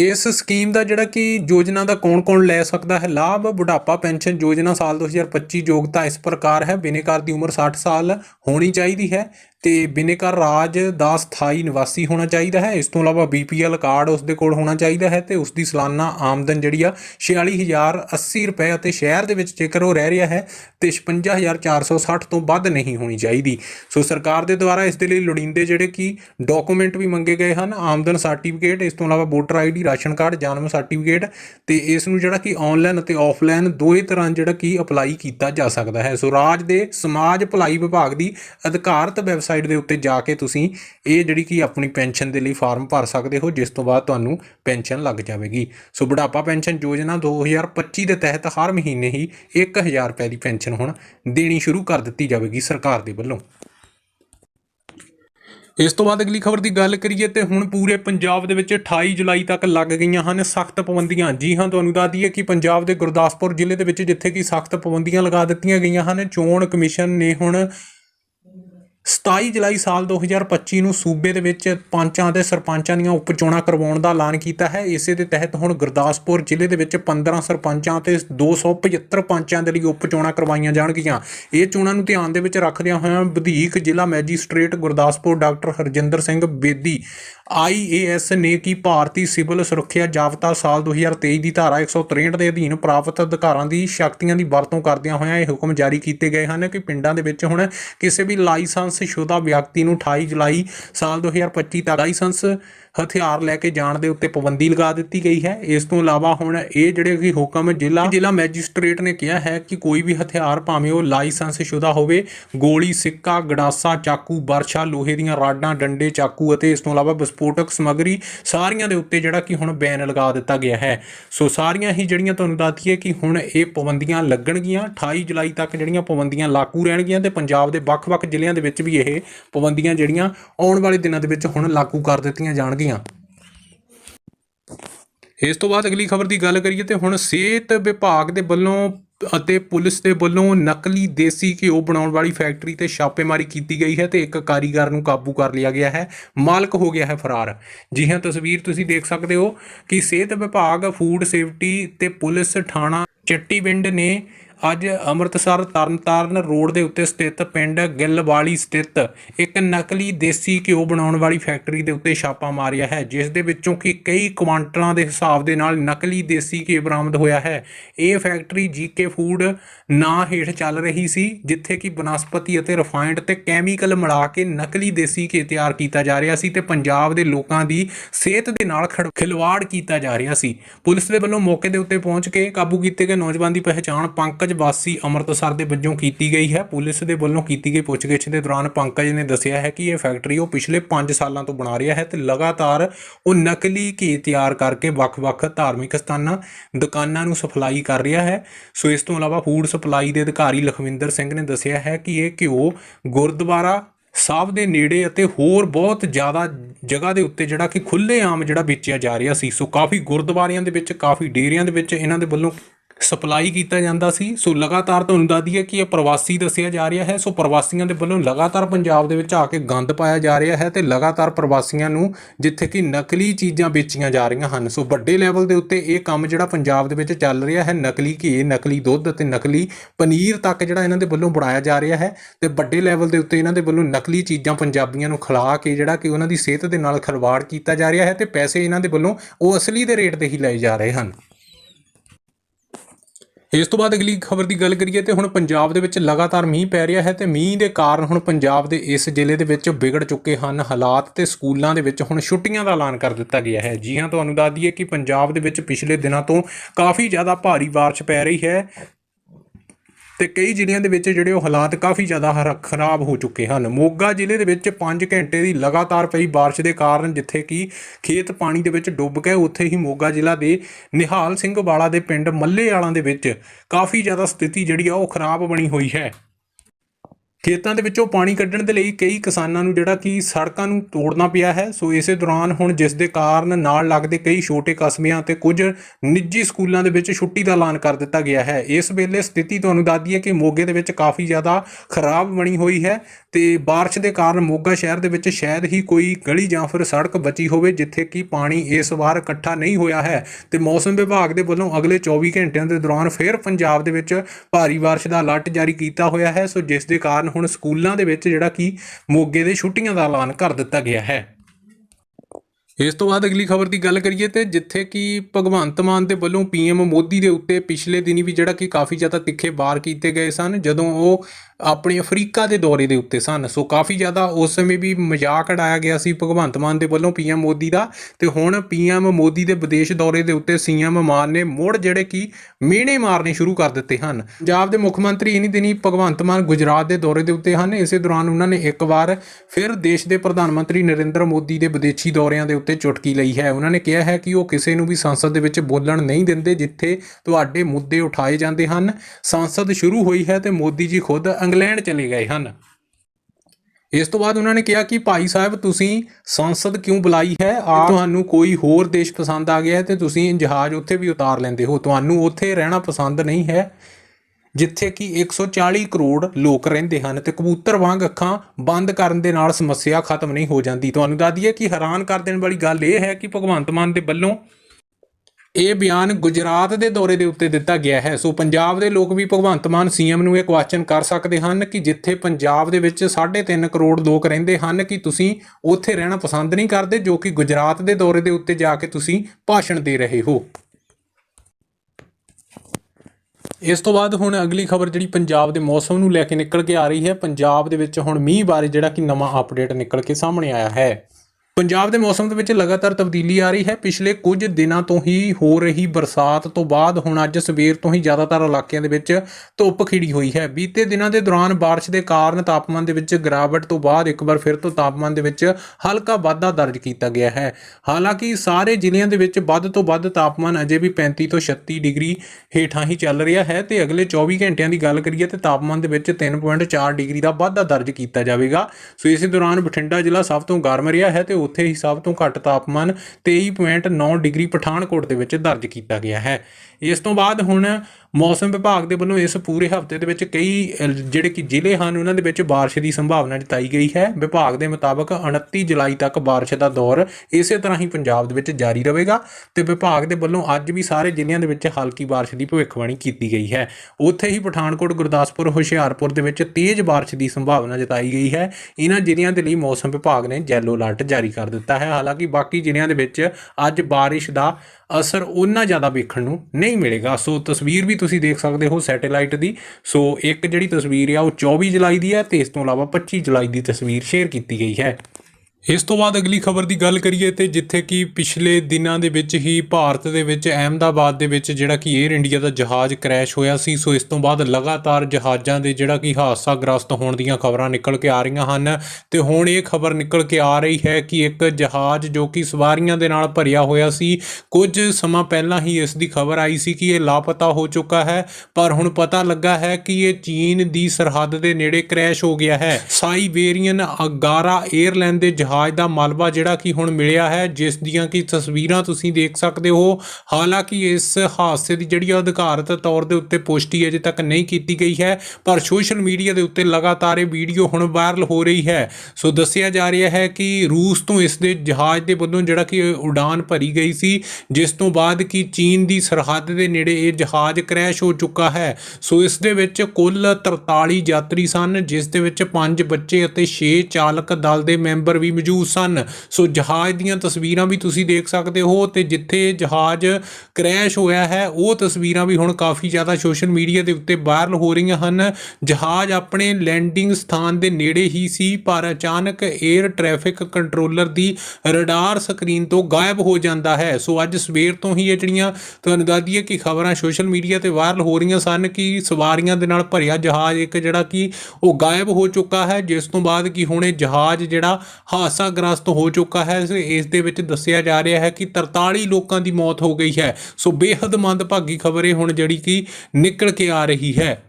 ਇਸ ਸਕੀਮ ਦਾ ਜਿਹੜਾ ਕਿ ਯੋਜਨਾ ਦਾ ਕੌਣ-ਕੌਣ ਲੈ ਸਕਦਾ ਹੈ? ਲਾਭ, ਬੁਢਾਪਾ, ਪੈਨਸ਼ਨ ਯੋਜਨਾ ਸਾਲ 2025 ਯੋਗਤਾ ਇਸ ਪ੍ਰਕਾਰ ਹੈ। ਬਿਨੇਕਾਰ ਦੀ ਉਮਰ 60 ਸਾਲ ਹੋਣੀ ਚਾਹੀਦੀ ਹੈ। ਤੇ ਬਿਨੇਕਾਰ ਰਾਜ ਦਾ ਸਥਾਈ ਨਿਵਾਸੀ ਹੋਣਾ ਚਾਹੀਦਾ ਹੈ। ਇਸ ਤੋਂ ਇਲਾਵਾ ਬੀਪੀਐਲ ਕਾਰਡ ਉਸ ਦੇ ਕੋਲ ਹੋਣਾ ਚਾਹੀਦਾ ਹੈ ਤੇ ਉਸ ਦੀ ਸਾਲਾਨਾ ਆਮਦਨ ਜਿਹੜੀ ਆ 46080 ਰੁਪਏ ਅਤੇ ਸ਼ਹਿਰ ਦੇ ਵਿੱਚ ਜੇਕਰ ਉਹ ਰਹਿ ਰਿਹਾ ਹੈ ਤੇ 56460 ਤੋਂ ਵੱਧ ਨਹੀਂ ਹੋਣੀ ਚਾਹੀਦੀ। ਸੋ ਸਰਕਾਰ ਦੇ ਦੁਆਰਾ ਇਸ ਦੇ ਲਈ ਲੋੜੀਂਦੇ ਜਿਹੜੇ ਕਿ ਡਾਕੂਮੈਂਟ ਵੀ ਮੰਗੇ ਗਏ ਹਨ। ਆਮਦਨ ਸਰਟੀਫਿਕੇਟ, ਇਸ ਤੋਂ ਇਲਾਵਾ ਵੋਟਰ ਆਈਡੀ ਰਾਸ਼ਨ ਕਾਰਡ, ਜਨਮ ਸਰਟੀਫਿਕੇਟ ਤੇ ਇਸ ਨੂੰ ਜਿਹੜਾ ਕਿ ਆਨਲਾਈਨ ਅਤੇ ਆਫਲਾਈਨ ਦੋਵੇਂ ਤਰ੍ਹਾਂ ਜਿਹੜਾ ਕਿ ਅਪਲਾਈ ਕੀਤਾ ਜਾ ਸਕਦਾ ਹੈ। ਸੋ ਰਾਜ ਦੇ ਸਮਾਜ ਭਲਾਈ ਵਿਭਾਗ ਦੀ ਅਧਿਕਾਰਤ ਵੈਬਸਾਈਟ ਦੇ ਉੱਤੇ ਜਾ ਕੇ ਤੁਸੀਂ ਇਹ ਜਿਹੜੀ ਕਿ ਆਪਣੀ ਪੈਨਸ਼ਨ ਦੇ ਲਈ ਫਾਰਮ ਭਰ ਸਕਦੇ ਹੋ, ਜਿਸ ਤੋਂ ਬਾਅਦ ਤੁਹਾਨੂੰ ਪੈਨਸ਼ਨ ਲੱਗ ਜਾਵੇਗੀ। ਸੋ ਬੁਢਾਪਾ ਪੈਨਸ਼ਨ ਯੋਜਨਾ 2025 ਦੇ ਤਹਿਤ ਹਰ ਮਹੀਨੇ ਹੀ 1000 ਰੁਪਏ ਦੀ ਪੈਨਸ਼ਨ ਹੁਣ ਦੇਣੀ ਸ਼ੁਰੂ ਕਰ ਦਿੱਤੀ ਜਾਵੇਗੀ ਸਰਕਾਰ ਦੇ ਵੱਲੋਂ। ਇਸ ਤੋਂ ਬਾਅਦ ਅਗਲੀ ਖਬਰ ਦੀ ਗੱਲ ਕਰੀਏ ਤੇ ਹੁਣ ਪੂਰੇ ਪੰਜਾਬ ਦੇ ਵਿੱਚ 28 ਜੁਲਾਈ ਤੱਕ ਲੱਗ ਗਈਆਂ ਹਨ ਸਖਤ ਪਾਬੰਦੀਆਂ। ਜੀ ਹਾਂ, ਤੁਹਾਨੂੰ ਦੱਸ ਦਈਏ ਕਿ ਪੰਜਾਬ ਦੇ ਗੁਰਦਾਸਪੁਰ ਜ਼ਿਲ੍ਹੇ ਦੇ ਵਿੱਚ ਜਿੱਥੇ ਕਿ ਸਖਤ ਪਾਬੰਦੀਆਂ ਲਗਾ ਦਿੱਤੀਆਂ ਗਈਆਂ ਹਨ, ਚੋਣ ਕਮਿਸ਼ਨ ਨੇ ਹੁਣ 27 ਜੁਲਾਈ ਸਾਲ 2025 ਨੂੰ ਸੂਬੇ ਦੇ ਵਿੱਚ ਪੰਚਾਂ ਅਤੇ ਸਰਪੰਚਾਂ ਦੀਆਂ ਉਪ ਚੋਣਾਂ ਕਰਵਾਉਣ ਦਾ ਐਲਾਨ ਕੀਤਾ ਹੈ। ਇਸੇ ਦੇ ਤਹਿਤ ਹੁਣ ਗੁਰਦਾਸਪੁਰ ਜ਼ਿਲ੍ਹੇ ਦੇ ਵਿੱਚ 15 ਸਰਪੰਚਾਂ ਤੇ 275 ਪੰਚਾਂ ਦੇ ਲਈ ਉਪ ਚੋਣਾਂ ਕਰਵਾਈਆਂ ਜਾਣਗੀਆਂ। ਇਹ ਚੋਣਾਂ ਨੂੰ ਧਿਆਨ ਦੇ ਵਿੱਚ ਰੱਖਦਿਆਂ ਹੋਇਆਂ ਵਧੇਕ ਜ਼ਿਲ੍ਹਾ magistrate Gurdaspur doctor Harjinder Singh Bedi IAS ਨੇ ਕੀ ਭਾਰਤੀ ਸਿਵਲ ਸੁਰੱਖਿਆ ਜਾਬਤਾ ਸਾਲ 2023 ਦੀ ਧਾਰਾ 163 ਦੇ ਅਧੀਨ ਪ੍ਰਾਪਤ ਅਧਿਕਾਰਾਂ ਦੀ ਸ਼ਕਤੀਆਂ ਦੀ ਵਰਤੋਂ ਕਰਦਿਆਂ ਹੋਇਆਂ ਇਹ ਹੁਕਮ ਜਾਰੀ ਕੀਤੇ ਗਏ ਹਨ ਕਿ ਪਿੰਡਾਂ ਦੇ ਵਿੱਚ ਹੁਣ ਕਿਸੇ ਵੀ ਲਾਇਸੈਂਸ ਸ਼ੁਦਾ ਵਿਅਕਤੀ ਨੂੰ 28 ਜੁਲਾਈ ਸਾਲ 2025 ਤੱਕ ਲਾਇਸੈਂਸ ਹਥਿਆਰ ਲੈ ਕੇ ਜਾਣ ਦੇ ਉੱਤੇ ਪਾਬੰਦੀ ਲਗਾ ਦਿੱਤੀ ਗਈ ਹੈ। ਇਸ ਤੋਂ ਇਲਾਵਾ ਹੁਣ ਇਹ ਜਿਹੜੇ ਕਿ ਹੁਕਮ ਜ਼ਿਲ੍ਹਾ ਜ਼ਿਲ੍ਹਾ ਮੈਜਿਸਟ੍ਰੇਟ ਨੇ ਕਿਹਾ ਹੈ ਕਿ ਕੋਈ ਵੀ ਹਥਿਆਰ ਭਾਵੇਂ ਉਹ ਲਾਇਸੈਂਸ ਸ਼ੁਦਾ ਹੋਵੇ, ਗੋਲੀ, ਸਿੱਕਾ, ਗੜਾਸਾ, ਚਾਕੂ ਬਰਛਾ ਲੋਹੇ ਦੀਆਂ ਰਾਡਾਂ, ਡੰਡੇ, ਚਾਕੂ ਅਤੇ ਇਸ ਤੋਂ ਇਲਾਵਾ ਵਿਸਫੋਟਕ ਸਮੱਗਰੀ ਸਾਰੀਆਂ ਦੇ ਉੱਤੇ ਜਿਹੜਾ ਕਿ ਹੁਣ ਬੈਨ ਲਗਾ ਦਿੱਤਾ ਗਿਆ ਹੈ। ਸੋ ਸਾਰੀਆਂ ਹੀ ਜਿਹੜੀਆਂ ਤੁਹਾਨੂੰ ਦੱਸਦੀ ਹੈ ਕਿ ਹੁਣ ਇਹ ਪਾਬੰਦੀਆਂ ਲੱਗਣਗੀਆਂ। 28 ਜੁਲਾਈ ਤੱਕ ਜਿਹੜੀਆਂ ਪਾਬੰਦੀਆਂ ਲਾਗੂ ਰਹਿਣਗੀਆਂ ਤੇ ਪੰਜਾਬ ਦੇ ਵੱਖ-ਵੱਖ ਜ਼ਿਲ੍ਹਿਆਂ ਦੇ ਵਿੱਚ ਵੀ ਇਹ ਪਾਬੰਦੀਆਂ ਜਿਹੜੀਆਂ ਆਉਣ ਵਾਲੇ ਦਿਨਾਂ ਦੇ ਵਿੱਚ ਹੁਣ ਲਾਗੂ ਕਰ ਦਿੱਤੀਆਂ ਜਾਣਗੀਆਂ। ਇਸ ਤੋਂ ਬਾਅਦ ਅਗਲੀ ਖਬਰ ਦੀ ਗੱਲ ਕਰੀਏ ਤੇ ਹੁਣ ਸਿਹਤ ਵਿਭਾਗ ਦੇ ਵੱਲੋਂ ਅਤੇ ਪੁਲਿਸ ਦੇ ਵੱਲੋਂ ਨਕਲੀ ਦੇਸੀ ਘਿਓ ਬਣਾਉਣ ਵਾਲੀ ਫੈਕਟਰੀ ਤੇ ਛਾਪੇਮਾਰੀ ਕੀਤੀ ਗਈ ਹੈ ਤੇ ਇੱਕ ਕਾਰੀਗਰ ਨੂੰ ਕਾਬੂ ਕਰ ਲਿਆ ਗਿਆ ਹੈ। ਮਾਲਕ ਹੋ ਗਿਆ ਹੈ ਫਰਾਰ। ਜੀ ਹਾਂ, ਤਸਵੀਰ ਤੁਸੀਂ ਦੇਖ ਸਕਦੇ ਹੋ ਕਿ ਸਿਹਤ ਵਿਭਾਗ, ਫੂਡ ਸੇਫਟੀ ਤੇ ਪੁਲਿਸ ਥਾਣਾ ਚੱਟੀਵਿੰਡ ਨੇ ਅੱਜ ਅੰਮ੍ਰਿਤਸਰ ਤਰਨਤਾਰਨ ਰੋਡ ਦੇ ਉੱਤੇ ਸਥਿਤ ਪਿੰਡ ਗਿੱਲਵਾਲੀ ਸਥਿਤ ਇੱਕ ਨਕਲੀ ਦੇਸੀ ਘਿਓ ਬਣਾਉਣ ਵਾਲੀ ਫੈਕਟਰੀ ਦੇ ਉੱਤੇ ਛਾਪਾ ਮਾਰਿਆ ਹੈ, ਜਿਸ ਦੇ ਵਿੱਚੋਂ ਕਿ ਕਈ ਕੁਆਂਟਲਾਂ ਦੇ ਹਿਸਾਬ ਦੇ ਨਾਲ ਨਕਲੀ ਦੇਸੀ ਘਿਓ ਬਰਾਮਦ ਹੋਇਆ ਹੈ। ਇਹ ਫੈਕਟਰੀ ਜੀਕੇ ਫੂਡ ਨਾਂ ਹੇਠ ਚੱਲ ਰਹੀ ਸੀ, ਜਿੱਥੇ ਕਿ ਬਨਸਪਤੀ ਅਤੇ ਰਿਫਾਈਨਡ ਤੇ ਕੈਮੀਕਲ ਮਿਲਾ ਕੇ ਨਕਲੀ ਦੇਸੀ ਘਿਓ ਤਿਆਰ ਕੀਤਾ ਜਾ ਰਿਹਾ ਸੀ ਤੇ ਪੰਜਾਬ ਦੇ ਲੋਕਾਂ ਦੀ ਸਿਹਤ ਦੇ ਨਾਲ ਖੜ- ਖਿਲਵਾੜ ਕੀਤਾ ਜਾ ਰਿਹਾ ਸੀ। ਪੁਲਿਸ ਦੇ ਵੱਲੋਂ ਮੌਕੇ ਦੇ ਉੱਤੇ ਪਹੁੰਚ ਕੇ ਕਾਬੂ ਕੀਤੇ ਗਏ ਨੌਜਵਾਨ ਦੀ ਪਹਿਚਾਣ ਪੰਕਜ ਵਾਸੀ ਅੰਮ੍ਰਿਤਸਰ ਦੇ ਵੱਲੋਂ ਕੀਤੀ ਗਈ ਹੈ। ਪੁਲਿਸ ਦੇ ਵੱਲੋਂ ਕੀਤੀ ਗਈ ਪੁੱਛਗਿੱਛ ਦੇ ਦੌਰਾਨ ਪੰਕਜ ਨੇ ਦੱਸਿਆ ਹੈ ਕਿ ਇਹ ਫੈਕਟਰੀ ਉਹ ਪਿਛਲੇ 5 ਸਾਲਾਂ ਤੋਂ ਬਣਾ ਰਿਹਾ ਹੈ ਤੇ ਲਗਾਤਾਰ ਉਹ ਨਕਲੀ ਘੀ ਤਿਆਰ ਕਰਕੇ ਵੱਖ-ਵੱਖ ਧਾਰਮਿਕ ਸਥਾਨਾਂ, ਦੁਕਾਨਾਂ ਨੂੰ ਸਪਲਾਈ ਕਰ ਰਿਹਾ ਹੈ। ਸੋ ਇਸ ਤੋਂ ਇਲਾਵਾ ਫੂਡ ਸਪਲਾਈ ਦੇ ਅਧਿਕਾਰੀ ਲਖਵਿੰਦਰ ਸਿੰਘ ਨੇ ਦੱਸਿਆ ਹੈ ਕਿ ਇਹ ਘਿਓ ਗੁਰਦੁਆਰਾ ਸਾਹਿਬ ਦੇ ਨੇੜੇ ਅਤੇ ਹੋਰ ਬਹੁਤ ਜ਼ਿਆਦਾ ਜਗ੍ਹਾ ਦੇ ਉੱਤੇ ਜਿਹੜਾ ਕਿ ਖੁੱਲੇ ਆਮ ਜਿਹੜਾ ਵੇਚਿਆ ਜਾ ਰਿਹਾ ਸੀ। ਸੋ ਕਾਫੀ ਗੁਰਦੁਆਰਿਆਂ ਦੇ ਵਿੱਚ, ਕਾਫੀ ਡੇਰਿਆਂ ਦੇ ਵਿੱਚ ਇਹਨਾਂ ਦੇ ਵੱਲੋਂ ਸਪਲਾਈ ਕੀਤਾ ਜਾਂਦਾ ਸੀ। ਸੋ ਲਗਾਤਾਰ ਤੁਹਾਨੂੰ ਦੱਸ ਦਈਏ ਕਿ ਇਹ ਪ੍ਰਵਾਸੀ ਦੱਸਿਆ ਜਾ ਰਿਹਾ ਹੈ। ਸੋ ਪ੍ਰਵਾਸੀਆਂ ਦੇ ਵੱਲੋਂ ਲਗਾਤਾਰ ਪੰਜਾਬ ਦੇ ਵਿੱਚ ਆ ਕੇ ਗੰਦ ਪਾਇਆ ਜਾ ਰਿਹਾ ਹੈ ਤੇ ਲਗਾਤਾਰ ਪ੍ਰਵਾਸੀਆਂ ਨੂੰ ਜਿੱਥੇ ਕਿ ਨਕਲੀ ਚੀਜ਼ਾਂ ਵੇਚੀਆਂ ਜਾ ਰਹੀਆਂ ਹਨ। ਸੋ ਵੱਡੇ ਲੈਵਲ ਦੇ ਉੱਤੇ ਇਹ ਕੰਮ ਜਿਹੜਾ ਪੰਜਾਬ ਦੇ ਵਿੱਚ ਚੱਲ ਰਿਹਾ ਹੈ, ਨਕਲੀ ਘੀ, ਨਕਲੀ ਦੁੱਧ ਅਤੇ ਨਕਲੀ ਪਨੀਰ ਤੱਕ ਜਿਹੜਾ ਇਹਨਾਂ ਦੇ ਵੱਲੋਂ ਬਣਾਇਆ ਜਾ ਰਿਹਾ ਹੈ ਤੇ ਵੱਡੇ ਲੈਵਲ ਦੇ ਉੱਤੇ ਇਹਨਾਂ ਦੇ ਵੱਲੋਂ ਨਕਲੀ ਚੀਜ਼ਾਂ ਪੰਜਾਬੀਆਂ ਨੂੰ ਖਿਲਾ ਕੇ ਜਿਹੜਾ ਕਿ ਉਹਨਾਂ ਦੀ ਸਿਹਤ ਦੇ ਨਾਲ ਖਿਲਵਾੜ ਕੀਤਾ ਜਾ ਰਿਹਾ ਹੈ ਤੇ ਪੈਸੇ ਇਹਨਾਂ ਦੇ ਵੱਲੋਂ ਉਹ ਅਸਲੀ ਦੇ ਰੇਟ ਤੇ ਹੀ ਲਏ ਜਾ ਰਹੇ ਹਨ। ਇਸ ਤੋਂ ਬਾਅਦ ਅਗਲੀ ਖਬਰ ਦੀ ਗੱਲ ਕਰੀਏ ਤੇ ਹੁਣ ਪੰਜਾਬ ਦੇ ਵਿੱਚ ਲਗਾਤਾਰ ਮੀਂਹ ਪੈ ਰਿਹਾ ਹੈ ਤੇ ਮੀਂਹ ਦੇ ਕਾਰਨ ਹੁਣ ਪੰਜਾਬ ਦੇ ਇਸ ਜ਼ਿਲ੍ਹੇ ਦੇ ਵਿੱਚ ਵਿਗੜ ਚੁੱਕੇ ਹਨ ਹਾਲਾਤ ਤੇ ਸਕੂਲਾਂ ਦੇ ਵਿੱਚ ਹੁਣ ਛੁੱਟੀਆਂ ਦਾ ਐਲਾਨ ਕਰ ਦਿੱਤਾ ਗਿਆ ਹੈ। ਜੀ ਹਾਂ, ਤੁਹਾਨੂੰ ਦੱਸ ਦਈਏ ਕਿ ਪੰਜਾਬ ਦੇ ਵਿੱਚ ਪਿਛਲੇ ਦਿਨਾਂ ਤੋਂ ਕਾਫੀ ਜ਼ਿਆਦਾ ਭਾਰੀ ਬਾਰਿਸ਼ ਪੈ ਰਹੀ ਹੈ ਤੇ ਕਈ ਜ਼ਿਲ੍ਹਿਆਂ ਦੇ ਵਿੱਚ ਜਿਹੜੇ ਉਹ ਹਾਲਾਤ ਕਾਫੀ ਜ਼ਿਆਦਾ ਹਰ- ਖਰਾਬ ਹੋ ਚੁੱਕੇ ਹਨ। ਮੋਗਾ ਜ਼ਿਲ੍ਹੇ ਦੇ ਵਿੱਚ 5 ਘੰਟੇ ਦੀ ਲਗਾਤਾਰ ਪਈ ਬਾਰਿਸ਼ ਦੇ ਕਾਰਨ ਜਿੱਥੇ ਕਿ ਖੇਤ ਪਾਣੀ ਦੇ ਵਿੱਚ ਡੁੱਬ ਗਏ, ਉੱਥੇ ਹੀ ਮੋਗਾ ਜ਼ਿਲ੍ਹਾ ਦੇ ਨਿਹਾਲ ਸਿੰਘ ਵਾਲਾ ਦੇ ਪਿੰਡ ਮੱਲੇ ਵਾਲਾਂ ਦੇ ਵਿੱਚ ਕਾਫੀ ਜ਼ਿਆਦਾ ਸਥਿਤੀ ਜਿਹੜੀ ਆ ਉਹ ਖਰਾਬ ਬਣੀ ਹੋਈ ਹੈ। ਖੇਤਾਂ ਦੇ ਵਿੱਚੋਂ ਪਾਣੀ ਕੱਢਣ ਦੇ ਲਈ ਕਈ ਕਿਸਾਨਾਂ ਨੂੰ ਜਿਹੜਾ ਕਿ ਸੜਕਾਂ ਨੂੰ ਤੋੜਨਾ ਪਿਆ ਹੈ ਸੋ ਇਸੇ ਦੌਰਾਨ ਹੁਣ ਜਿਸ ਦੇ ਕਾਰਨ ਨਾਲ ਲੱਗਦੇ ਕਈ ਛੋਟੇ ਕਸਬਿਆਂ ਤੇ ਕੁਝ ਨਿੱਜੀ ਸਕੂਲਾਂ ਦੇ ਵਿੱਚ ਛੁੱਟੀ ਦਾ ਐਲਾਨ ਕਰ ਦਿੱਤਾ ਗਿਆ ਹੈ ਇਸ ਵੇਲੇ ਸਥਿਤੀ ਤੁਹਾਨੂੰ ਦੱਸਦੀ ਹੈ ਕਿ ਮੋਗੇ ਦੇ ਵਿੱਚ ਕਾਫੀ ਜ਼ਿਆਦਾ ਖਰਾਬ ਬਣੀ ਹੋਈ ਹੈ ਤੇ بارش ਦੇ ਕਾਰਨ ਮੋਗਾ ਸ਼ਹਿਰ ਦੇ ਵਿੱਚ ਸ਼ਾਇਦ ਹੀ ਕੋਈ ਗਲੀ ਜਾਂ ਫਿਰ ਸੜਕ ਬਚੀ ਹੋਵੇ ਜਿੱਥੇ ਕਿ ਪਾਣੀ ਇਸ ਵਾਰ ਇਕੱਠਾ ਨਹੀਂ ਹੋਇਆ ਹੈ ਤੇ ਮੌਸਮ ਵਿਭਾਗ ਦੇ ਵੱਲੋਂ ਅਗਲੇ 24 ਘੰਟਿਆਂ ਦੇ ਦੌਰਾਨ ਫਿਰ ਪੰਜਾਬ ਦੇ ਵਿੱਚ ਭਾਰੀ ਬਾਰਿਸ਼ ਦਾ ਅਲਰਟ ਜਾਰੀ ਕੀਤਾ ਹੋਇਆ ਹੈ ਸੋ ਜਿਸ ਦੇ ਕਾਰਨ ਹੁਣ ਸਕੂਲਾਂ ਦੇ ਵਿੱਚ ਜਿਹੜਾ ਕਿ ਮੋਗੇ ਦੇ ਛੁੱਟੀਆਂ ਦਾ ਐਲਾਨ ਕਰ ਦਿੱਤਾ ਗਿਆ ਹੈ। ਇਸ ਤੋਂ ਬਾਅਦ ਅਗਲੀ ਖਬਰ ਦੀ ਗੱਲ ਕਰੀਏ ਤੇ ਜਿੱਥੇ ਕਿ ਭਗਵੰਤ ਮਾਨ ਦੇ ਵੱਲੋਂ ਪੀਐਮ ਮੋਦੀ ਦੇ ਉੱਤੇ ਪਿਛਲੇ ਦਿਨੀ ਵੀ ਜਿਹੜਾ ਕਿ ਕਾਫੀ ਜ਼ਿਆਦਾ ਤਿੱਖੇ ਵਾਰ ਕੀਤੇ ਗਏ ਸਨ, ਜਦੋਂ ਉਹ ਆਪਣੇ ਅਫਰੀਕਾ ਦੇ ਦੌਰੇ ਦੇ ਉੱਤੇ ਸਨ। ਸੋ ਕਾਫੀ ਜ਼ਿਆਦਾ ਉਸ ਸਮੇਂ ਵੀ ਮਜ਼ਾਕ ਉਡਾਇਆ ਗਿਆ ਸੀ ਭਗਵੰਤ ਮਾਨ ਦੇ ਵੱਲੋਂ ਪੀਐਮ ਮੋਦੀ ਦਾ। ਤੇ ਹੁਣ ਪੀਐਮ ਮੋਦੀ ਦੇ ਵਿਦੇਸ਼ ਦੌਰੇ ਦੇ ਉੱਤੇ ਸੀਐਮ ਮਾਨ ਨੇ ਮੁੜ ਜਿਹੜੇ ਕਿ ਮਿਹਣੇ ਮਾਰਨੇ ਸ਼ੁਰੂ ਕਰ ਦਿੱਤੇ ਹਨ। ਪੰਜਾਬ ਦੇ ਮੁੱਖ ਮੰਤਰੀ ਇਨੀ ਦਿਨੀ ਭਗਵੰਤ ਮਾਨ ਗੁਜਰਾਤ ਦੇ ਦੌਰੇ ਦੇ ਉੱਤੇ ਹਨ। ਇਸੇ ਦੌਰਾਨ ਉਹਨਾਂ ਨੇ ਇੱਕ ਵਾਰ ਫਿਰ ਦੇਸ਼ ਦੇ ਪ੍ਰਧਾਨ ਮੰਤਰੀ ਨਰਿੰਦਰ ਮੋਦੀ ਦੇ ਵਿਦੇਸ਼ੀ ਦੌਰਿਆਂ ਦੇ ਉੱਤੇ ਚੁਟਕੀ ਲਈ ਹੈ। ਉਹਨਾਂ ਨੇ ਕਿਹਾ ਹੈ ਕਿ ਉਹ ਕਿਸੇ ਨੂੰ ਵੀ ਸੰਸਦ ਦੇ ਵਿੱਚ ਬੋਲਣ ਨਹੀਂ ਦਿੰਦੇ, ਜਿੱਥੇ ਤੁਹਾਡੇ ਮੁੱਦੇ ਉਠਾਏ ਜਾਂਦੇ ਹਨ। ਸੰਸਦ ਸ਼ੁਰੂ ਹੋਈ ਹੈ ਤੇ ਮੋਦੀ ਜੀ ਖੁਦ ਇੰਗਲੈਂਡ ਚਲੇ ਗਏ ਹਨ। ਇਸ ਤੋਂ ਬਾਅਦ ਉਹਨਾਂ ਨੇ ਕਿਹਾ ਕਿ ਭਾਈ ਸਾਹਿਬ, ਤੁਸੀਂ ਸੰਸਦ ਕਿਉਂ ਬੁਲਾਈ ਹੈ? ਆ ਤੁਹਾਨੂੰ ਕੋਈ ਹੋਰ ਦੇਸ਼ ਪਸੰਦ ਆ ਗਿਆ ਤੇ ਤੁਸੀਂ ਜਹਾਜ਼ ਉੱਥੇ ਵੀ ਉਤਾਰ ਲੈਂਦੇ ਹੋ। ਤੁਹਾਨੂੰ ਉੱਥੇ ਰਹਿਣਾ ਪਸੰਦ ਨਹੀਂ ਹੈ, ਜਿੱਥੇ ਕਿ 140 ਕਰੋੜ ਲੋਕ ਰਹਿੰਦੇ ਹਨ ਤੇ ਕਬੂਤਰ ਵਾਂਗ ਅੱਖਾਂ ਬੰਦ ਕਰਨ ਦੇ ਨਾਲ ਸਮੱਸਿਆ ਖਤਮ ਨਹੀਂ ਹੋ ਜਾਂਦੀ। ਤੁਹਾਨੂੰ ਦੱਸ ਦਈਏ ਕਿ ਹੈਰਾਨ ਕਰ ਦੇਣ ਵਾਲੀ ਗੱਲ ਇਹ ਹੈ ਕਿ ਭਗਵੰਤ ਮਾਨ ਦੇ ਵੱਲੋਂ ਇਹ ਬਿਆਨ ਗੁਜਰਾਤ ਦੇ ਦੌਰੇ ਦੇ ਉੱਤੇ ਦਿੱਤਾ ਗਿਆ ਹੈ। ਸੋ ਪੰਜਾਬ ਦੇ ਲੋਕ ਵੀ ਭਗਵੰਤ ਮਾਨ ਸੀਐਮ ਨੂੰ ਇਹ ਕੁਐਸਚਨ ਕਰ ਸਕਦੇ ਹਨ ਕਿ ਜਿੱਥੇ ਪੰਜਾਬ ਦੇ ਵਿੱਚ 3.5 ਕਰੋੜ ਲੋਕ ਰਹਿੰਦੇ ਹਨ ਕਿ ਤੁਸੀਂ ਉੱਥੇ ਰਹਿਣਾ ਪਸੰਦ ਨਹੀਂ ਕਰਦੇ, ਜੋ ਕਿ ਗੁਜਰਾਤ ਦੇ ਦੌਰੇ ਦੇ ਉੱਤੇ ਜਾ ਕੇ ਤੁਸੀਂ ਭਾਸ਼ਣ ਦੇ ਰਹੇ ਹੋ। ਇਸ ਤੋਂ ਬਾਅਦ ਹੁਣ ਅਗਲੀ ਖਬਰ ਜਿਹੜੀ ਪੰਜਾਬ ਦੇ ਮੌਸਮ ਨੂੰ ਲੈ ਕੇ ਨਿਕਲ ਕੇ ਆ ਰਹੀ ਹੈ। ਪੰਜਾਬ ਦੇ ਵਿੱਚ ਹੁਣ ਮੀਂਹ ਬਾਰੇ ਜਿਹੜਾ ਕਿ ਨਵਾਂ ਅਪਡੇਟ ਨਿਕਲ ਕੇ ਸਾਹਮਣੇ ਆਇਆ ਹੈ। ਪੰਜਾਬ ਦੇ ਮੌਸਮ ਦੇ ਵਿੱਚ ਲਗਾਤਾਰ ਤਬਦੀਲੀ ਆ ਰਹੀ ਹੈ ਪਿਛਲੇ ਕੁਝ ਦਿਨਾਂ ਤੋਂ ਹੀ ਹੋ ਰਹੀ ਬਰਸਾਤ ਤੋਂ ਬਾਅਦ ਹੁਣ ਅੱਜ ਸਵੇਰ ਤੋਂ ਹੀ ਜ਼ਿਆਦਾਤਰ ਇਲਾਕਿਆਂ ਦੇ ਵਿੱਚ ਧੁੱਪ ਖਿੜੀ ਹੋਈ ਹੈ ਬੀਤੇ ਦਿਨਾਂ ਦੇ ਦੌਰਾਨ بارش ਦੇ ਕਾਰਨ ਤਾਪਮਾਨ ਦੇ ਵਿੱਚ ਗਿਰਾਵਟ ਤੋਂ ਬਾਅਦ ਇੱਕ ਵਾਰ ਫਿਰ ਤੋਂ ਤਾਪਮਾਨ ਦੇ ਵਿੱਚ ਹਲਕਾ ਵਾਧਾ ਦਰਜ ਕੀਤਾ ਗਿਆ ਹੈ ਹਾਲਾਂਕਿ ਸਾਰੇ ਜ਼ਿਲ੍ਹਿਆਂ ਦੇ ਵਿੱਚ ਵੱਧ ਤੋਂ ਵੱਧ ਤਾਪਮਾਨ ਅਜੇ ਵੀ 35 ਤੋਂ 36 ਡਿਗਰੀ ਹੇਠਾਂ ਹੀ ਚੱਲ ਰਿਹਾ ਹੈ ਤੇ ਅਗਲੇ 24 ਘੰਟਿਆਂ ਦੀ ਗੱਲ ਕਰੀਏ ਤੇ ਤਾਪਮਾਨ ਦੇ ਵਿੱਚ 3.4 ਡਿਗਰੀ ਦਾ ਵਾਧਾ ਦਰਜ ਕੀਤਾ ਜਾਵੇਗਾ ਸੋ ਇਸੇ ਦੌਰਾਨ ਬਠਿੰਡਾ ਜ਼ਿਲ੍ਹਾ ਸਭ ਤੋਂ ਗਰਮ ਰਿਹਾ ਹੈ ਤੇ ਉੱਥੇ ਹੀ ਸਭ ਤੋਂ ਘੱਟ ਤਾਪਮਾਨ 23.9 ਡਿਗਰੀ ਪਠਾਨਕੋਟ ਦੇ ਵਿੱਚ ਦਰਜ ਕੀਤਾ ਗਿਆ ਹੈ। ਇਸ ਤੋਂ ਬਾਅਦ ਹੁਣ ਮੌਸਮ ਵਿਭਾਗ ਦੇ ਵੱਲੋਂ ਇਸ ਪੂਰੇ ਹਫਤੇ ਦੇ ਵਿੱਚ ਕਈ ਅ, ਜਿਹੜੇ ਕਿ ਜ਼ਿਲ੍ਹੇ ਹਨ ਉਹਨਾਂ ਦੇ ਵਿੱਚ بارش ਦੀ ਸੰਭਾਵਨਾ ਜਤਾਈ ਗਈ ਹੈ ਵਿਭਾਗ ਦੇ ਮੁਤਾਬਕ 29 ਜੁਲਾਈ ਤੱਕ بارش ਦਾ ਦੌਰ ਇਸੇ ਤਰ੍ਹਾਂ ਹੀ ਪੰਜਾਬ ਦੇ ਵਿੱਚ ਜਾਰੀ ਰਹੇਗਾ ਤੇ ਵਿਭਾਗ ਦੇ ਵੱਲੋਂ ਅੱਜ ਵੀ ਸਾਰੇ ਜ਼ਿਲ੍ਹਿਆਂ ਦੇ ਵਿੱਚ ਹਲਕੀ بارش ਦੀ ਭਵਿੱਖਬਾਣੀ ਕੀਤੀ ਗਈ ਹੈ ਉੱਥੇ ਹੀ ਪਠਾਨਕੋਟ ਗੁਰਦਾਸਪੁਰ ਹੁਸ਼ਿਆਰਪੁਰ ਦੇ ਵਿੱਚ ਤੇਜ਼ بارش ਦੀ ਸੰਭਾਵਨਾ ਜਤਾਈ ਗਈ ਹੈ ਇਹਨਾਂ ਜ਼ਿਲ੍ਹਿਆਂ ਦੇ ਲਈ ਮੌਸਮ ਵਿਭਾਗ ਨੇ ਯੈਲੋ ਅਲਰਟ ਜਾਰੀ ਕਰ ਦਿੱਤਾ ਹੈ ਹਾਲਾਂਕਿ ਬਾਕੀ ਜ਼ਿਲ੍ਹਿਆਂ ਦੇ ਵਿੱਚ ਅੱਜ بارش ਦਾ ਅਸਰ ਉਹਨਾਂ ਜ਼ਿਆਦਾ ਵੇਖਣ ਨੂੰ ਨਹੀਂ ਮਿਲੇਗਾ। ਸੋ ਤਸਵੀਰ ਵੀ ਤੁਸੀਂ ਦੇਖ ਸਕਦੇ ਹੋ ਸੈਟੇਲਾਈਟ ਦੀ। ਸੋ ਇੱਕ ਜਿਹੜੀ ਤਸਵੀਰ ਆ, ਉਹ 24 ਜੁਲਾਈ ਦੀ ਹੈ ਤੇ ਇਸ ਤੋਂ ਇਲਾਵਾ 25 ਜੁਲਾਈ ਦੀ ਤਸਵੀਰ ਸ਼ੇਅਰ ਕੀਤੀ ਗਈ ਹੈ। ਇਸ ਤੋਂ ਬਾਅਦ ਅਗਲੀ ਖਬਰ ਦੀ ਗੱਲ ਕਰੀਏ ਤੇ ਜਿੱਥੇ ਕਿ ਪਿਛਲੇ ਦਿਨਾਂ ਦੇ ਵਿੱਚ ਹੀ ਭਾਰਤ ਦੇ ਵਿੱਚ ਅਹਿਮਦਾਬਾਦ ਦੇ ਵਿੱਚ ਜਿਹੜਾ ਕਿ 에ਅਰ ਇੰਡੀਆ ਦਾ ਜਹਾਜ਼ ਕ੍ਰੈਸ਼ ਹੋਇਆ ਸੀ, ਸੋ ਇਸ ਤੋਂ ਬਾਅਦ ਲਗਾਤਾਰ ਜਹਾਜ਼ਾਂ ਦੇ ਜਿਹੜਾ ਕਿ ਹਾਦਸਾਗ੍ਰਸਤ ਹੋਣ ਦੀਆਂ ਖਬਰਾਂ ਨਿਕਲ ਕੇ ਆ ਰਹੀਆਂ ਹਨ ਤੇ ਹੁਣ ਇਹ ਖਬਰ ਨਿਕਲ ਕੇ ਆ ਰਹੀ ਹੈ ਕਿ ਇੱਕ ਜਹਾਜ਼ ਜੋ ਕਿ ਸਵਾਰੀਆਂ ਦੇ ਨਾਲ ਭਰਿਆ ਹੋਇਆ ਸੀ, ਕੁਝ ਸਮਾਂ ਪਹਿਲਾਂ ਹੀ ਇਸ ਦੀ ਖਬਰ ਆਈ ਸੀ ਕਿ ਇਹ ਲਾਪਤਾ ਹੋ ਚੁੱਕਾ ਹੈ, ਪਰ ਹੁਣ ਪਤਾ ਲੱਗਾ ਹੈ ਕਿ ਇਹ ਚੀਨ ਦੀ ਸਰਹੱਦ ਦੇ ਨੇੜੇ ਕ੍ਰੈਸ਼ ਹੋ ਗਿਆ ਹੈ। ਸਾਈਬੇਰੀਅਨ ਅਗਾਰਾ 에ਅਰਲਾਈਨ ਦੇ ਜਹਾਜ਼ ਦਾ ਮਲਬਾ ਜਿਹੜਾ ਕਿ ਹੁਣ ਮਿਲਿਆ ਹੈ, ਜਿਸ ਦੀਆਂ ਕਿ ਤਸਵੀਰਾਂ ਤੁਸੀਂ ਦੇਖ ਸਕਦੇ ਹੋ। ਹਾਲਾਂਕਿ ਇਸ ਹਾਦਸੇ ਦੀ ਜਿਹੜੀ ਅਧਿਕਾਰਤ ਤੌਰ ਦੇ ਉੱਤੇ ਪੁਸ਼ਟੀ ਅਜੇ ਤੱਕ ਨਹੀਂ ਕੀਤੀ ਗਈ ਹੈ, ਪਰ ਸੋਸ਼ਲ ਮੀਡੀਆ ਦੇ ਉੱਤੇ ਲਗਾਤਾਰ ਇਹ ਵੀਡੀਓ ਹੁਣ ਵਾਇਰਲ ਹੋ ਰਹੀ ਹੈ। ਸੋ ਦੱਸਿਆ ਜਾ ਰਿਹਾ ਹੈ ਕਿ ਰੂਸ ਤੋਂ ਇਸ ਦੇ ਜਹਾਜ਼ ਦੇ ਵੱਲੋਂ ਜਿਹੜਾ ਕਿ ਉਡਾਨ ਭਰੀ ਗਈ ਸੀ, ਜਿਸ ਤੋਂ ਬਾਅਦ ਕਿ ਚੀਨ ਦੀ ਸਰਹੱਦ ਦੇ ਨੇੜੇ ਇਹ ਜਹਾਜ਼ ਕ੍ਰੈਸ਼ ਹੋ ਚੁੱਕਾ ਹੈ। ਸੋ ਇਸ ਦੇ ਵਿੱਚ ਕੁੱਲ 43 ਯਾਤਰੀ ਸਨ, ਜਿਸ ਦੇ ਵਿੱਚ 5 ਬੱਚੇ ਅਤੇ 6 ਚਾਲਕ ਦਲ ਦੇ ਮੈਂਬਰ ਵੀ ਮੌਜੂਦ ਸਨ। ਸੋ ਜਹਾਜ਼ ਦੀਆਂ ਤਸਵੀਰਾਂ ਵੀ ਤੁਸੀਂ ਦੇਖ ਸਕਦੇ ਹੋ ਤੇ ਜਿੱਥੇ ਜਹਾਜ਼ ਕ੍ਰੈਸ਼ ਹੋਇਆ ਹੈ, ਉਹ ਤਸਵੀਰਾਂ ਵੀ ਹੁਣ ਕਾਫੀ ਜ਼ਿਆਦਾ ਸੋਸ਼ਲ ਮੀਡੀਆ ਦੇ ਉੱਤੇ ਵਾਇਰਲ ਹੋ ਰਹੀਆਂ ਹਨ। ਜਹਾਜ਼ ਆਪਣੇ ਲੈਂਡਿੰਗ ਸਥਾਨ ਦੇ ਨੇੜੇ ਹੀ ਸੀ, ਪਰ ਅਚਾਨਕ 에ਅਰ ਟ੍ਰੈਫਿਕ ਕੰਟਰੋਲਰ ਦੀ ਰਡਾਰ ਸਕਰੀਨ ਤੋਂ ਗਾਇਬ ਹੋ ਜਾਂਦਾ ਹੈ। ਸੋ ਅੱਜ ਸਵੇਰ ਤੋਂ ਹੀ ਇਹ ਜਿਹੜੀਆਂ ਤੁਹਾਨੂੰ ਦੱਸ ਦਈਏ ਕਿ ਖਬਰਾਂ ਸੋਸ਼ਲ ਮੀਡੀਆ ਤੇ ਵਾਇਰਲ ਹੋ ਰਹੀਆਂ ਸਨ ਕਿ ਸਵਾਰੀਆਂ ਦੇ ਨਾਲ ਭਰਿਆ ਜਹਾਜ਼ ਇੱਕ ਜਿਹੜਾ ਕਿ ਉਹ ਗਾਇਬ ਹੋ ਚੁੱਕਾ ਹੈ, ਜਿਸ ਤੋਂ ਬਾਅਦ ਕਿ ਹੁਣ ਇਹ ਜਹਾਜ਼ ਜਿਹੜਾ ਹਾਦਸਾਗ੍ਰਸਤ ਹੋ ਚੁੱਕਾ ਹੈ। ਇਸ ਦੇ ਵਿੱਚ ਦੱਸਿਆ ਜਾ ਰਿਹਾ ਹੈ ਕਿ 43 ਲੋਕਾਂ ਦੀ ਮੌਤ ਹੋ ਗਈ ਹੈ। ਸੋ ਬੇहद ਮੰਦਭਾਗੀ ਖਬਰ ਇਹ ਹੁਣ ਜਿਹੜੀ ਕਿ ਨਿਕਲ ਕੇ ਆ ਰਹੀ ਹੈ।